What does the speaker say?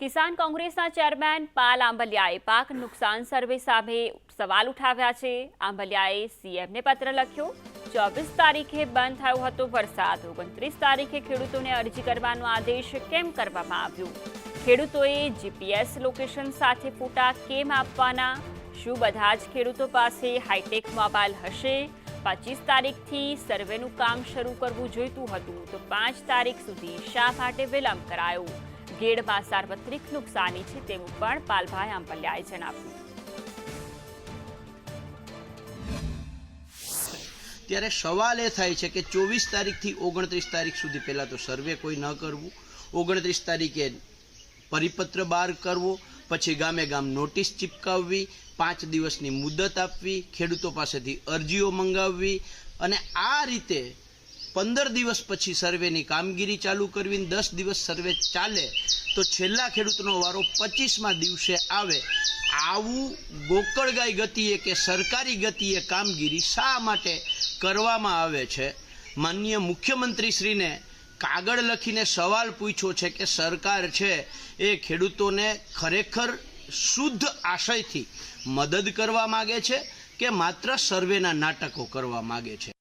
કિસાન કોંગ્રેસના ચેરમેન પાલ આંબલિયાએ પાક નુકસાન સર્વે સામે સવાલ ઉઠાવ્યા છે. આંબલિયાએ સીએમને પત્ર લખ્યો, ચોવીસ તારીખે બંધ થયો હતો વરસાદ. ઓગણત્રીસ તારીખે ખેડૂતોને અરજી કરવાનો આદેશ કેમ કરવામાં આવ્યો? ખેડૂતોએ જીપીએસ લોકેશન સાથે ફોટા કેમ આપવાના? શું બધા જ ખેડૂતો પાસે હાઈટેક મોબાઈલ હશે? પચીસ તારીખથી સર્વેનું કામ શરૂ કરવું જોઈતું હતું તો પાંચ તારીખ સુધી શા માટે વિલંબ કરાયો? ગેડમાં સાર્વત્રિક નુકસાની છે તેવું પણ પાલભાઈ આંબલિયાએ જણાવ્યું. ત્યારે સવાલ એ થાય છે કે ચોવીસ તારીખથી ઓગણત્રીસ તારીખ સુધી પહેલાં તો સર્વે કોઈ ન કરવું. ઓગણત્રીસ તારીખે પરિપત્ર બહાર કરવો, પછી ગામે ગામ નોટિસ ચિપકાવવી, પાંચ દિવસની મુદત આપવી, ખેડૂતો પાસેથી અરજીઓ મંગાવવી અને આ રીતે પંદર દિવસ પછી સર્વેની કામગીરી ચાલુ કરવી દસ દિવસ સર્વે ચાલે, તો છેલ્લા ખેડૂતનો વારો પચીસમાં દિવસે આવે. આવું ગોકળગાય ગતિએ કે સરકારી ગતિએ કામગીરી શા માટે કરવામાં આવે છે? માનનીય મુખ્યમંત્રીશ્રીને કાગળ લખીને સવાલ પૂછ્યો છે કે સરકાર છે એ ખેડૂતોને ખરેખર શુદ્ધ આશયથી મદદ કરવા માગે છે કે માત્ર સર્વેના નાટકો કરવા માગે છે?